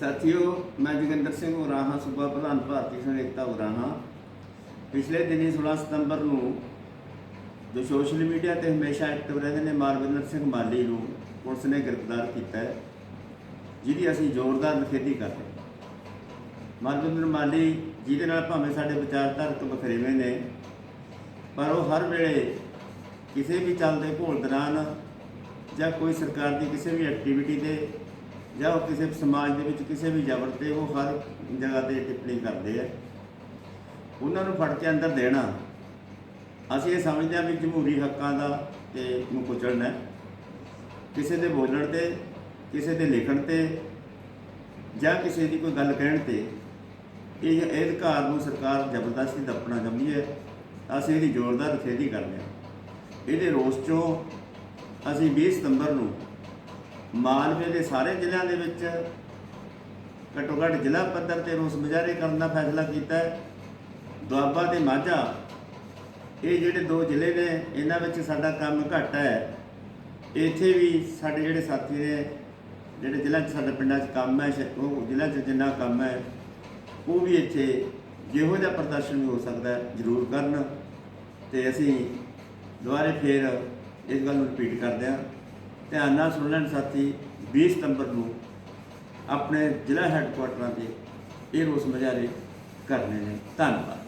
ਸਾਥੀਓ, ਮੈਂ ਜੋਗਿੰਦਰ ਸਿੰਘ ਉਰਾਹਾ, ਸੂਬਾ ਪ੍ਰਧਾਨ ਭਾਰਤੀ ਸੰਗਠਤਾ ਉਰਾਹਾ। ਪਿਛਲੇ ਦਿਨੀ 16 ਸਤੰਬਰ ਨੂੰ ਜੋ ਸੋਸ਼ਲ ਮੀਡੀਆ ਤੇ ਹਮੇਸ਼ਾ ਐਕਟਿਵ ਰਹਿੰਦੇ ਨੇ ਮਾਰਵਿੰਦਰ ਸਿੰਘ ਮਾਲੀ ਨੂੰ ਪੁਲਿਸ ਨੇ ਗ੍ਰਿਫਤਾਰ ਕੀਤਾ ਹੈ, ਜਿਹਦੀ ਅਸੀਂ ਜ਼ੋਰਦਾਰ ਨਿਖੇਧੀ ਕਰਦੇ ਹਾਂ। ਮਾਰਵਿੰਦਰ ਮਾਲੀ ਜਿਹਦੇ ਨਾਲ ਭਾਵੇਂ ਸਾਡੇ ਵਿਚਾਰਧਾਰਕ ਵਖਰੇਵੇਂ ਨੇ, ਪਰ ਉਹ ਹਰ ਵੇਲੇ ਕਿਸੇ ਵੀ ਚੱਲਦੇ ਘੋਲ ਦੌਰਾਨ ਜਾਂ ਕੋਈ ਸਰਕਾਰ ਦੀ ਕਿਸੇ ਵੀ ਐਕਟੀਵਿਟੀ ਤੇ ਜਾਂ ਉਹ ਕਿਸੇ ਸਮਾਜ ਦੇ ਵਿੱਚ ਕਿਸੇ ਵੀ ਜ਼ਬਰ ਤੇ ਉਹ ਹਰ ਜਗ੍ਹਾ ਤੇ ਟਿੱਪਣੀ ਕਰਦੇ ਆ। ਉਹਨਾਂ ਨੂੰ ਫੜ ਕੇ ਅੰਦਰ ਦੇਣਾ। ਅਸੀਂ ਇਹ ਸਮਝਦੇ ਹਾਂ ਵੀ ਜਮਹੂਰੀ ਹੱਕਾਂ ਦਾ ਤੇ ਨੂੰ ਕੁਚਲਣਾ ਹੈ। ਕਿਸੇ ਦੇ ਬੋਲਣ ਤੇ, ਕਿਸੇ ਦੇ ਲਿਖਣ ਤੇ ਜਾਂ ਕਿਸੇ ਦੀ ਕੋਈ ਗੱਲ ਕਹਿਣ ਤੇ ਇਹ ਇਹ ਅਧਿਕਾਰ ਨੂੰ ਸਰਕਾਰ ਜ਼ਬਰਦਸਤੀ ਦੱਪਣਾ ਚਾਹੁੰਦੀ ਹੈ। ਅਸੀਂ ਇਹਦੀ ਜ਼ੋਰਦਾਰ ਨਿਖੇਧੀ ਕਰਦੇ ਹਾਂ। ਇਹਦੇ ਰੋਸ ਚੋਂ ਅਸੀਂ 20 ਸਤੰਬਰ ਨੂੰ ਮਾਲਵੇ ਦੇ ਸਾਰੇ ਜ਼ਿਲ੍ਹਿਆਂ ਦੇ ਵਿੱਚ ਘੱਟੋ ਘੱਟ ਜ਼ਿਲ੍ਹਾ ਪੱਧਰ ਤੇ ਰੋਸ ਮੁਜ਼ਾਹਰੇ ਕਰਨ ਦਾ ਫੈਸਲਾ ਕੀਤਾ ਹੈ। ਦੁਆਬਾ ਤੇ ਮਾਝਾ, ਇਹ ਜਿਹੜੇ ਦੋ ਜ਼ਿਲ੍ਹੇ ਨੇ, ਇਹਨਾਂ ਵਿੱਚ ਸਾਡਾ ਕੰਮ ਘੱਟ ਹੈ। ਇੱਥੇ ਵੀ ਸਾਡੇ ਜਿਹੜੇ ਸਾਥੀ ਨੇ, ਜਿਹੜੇ ਜ਼ਿਲ੍ਹਾ 'ਚ ਸਾਡੇ ਪਿੰਡਾਂ 'ਚ ਕੰਮ ਹੈ, ਸ਼ਾ- ਉਹ ਜ਼ਿਲ੍ਹਾ 'ਚ ਜਿੰਨਾ ਕੰਮ ਹੈ, ਉਹ ਵੀ ਇੱਥੇ ਜਿਹੋ ਜਿਹਾ ਪ੍ਰਦਰਸ਼ਨ ਵੀ ਹੋ ਸਕਦਾ ਜ਼ਰੂਰ ਕਰਨ। ਤੇ ਅਸੀਂ ਦੁਬਾਰੇ ਫੇਰ ਇਸ ਗੱਲ ਨੂੰ ਰਿਪੀਟ ਕਰਦੇ ਹਾਂ। ਧਿਆਨ ਨਾਲ ਸੁਣ ਲੈਣ ਸਾਥੀ 20 ਸਤੰਬਰ ਨੂੰ ਆਪਣੇ ਜ਼ਿਲ੍ਹਾ ਹੈੱਡਕੁਆਟਰਾਂ ਤੇ ਇਹ ਰੋਸ ਮੁਜ਼ਾਹਰੇ ਕਰਨੇ ਨੇ। ਧੰਨਵਾਦ।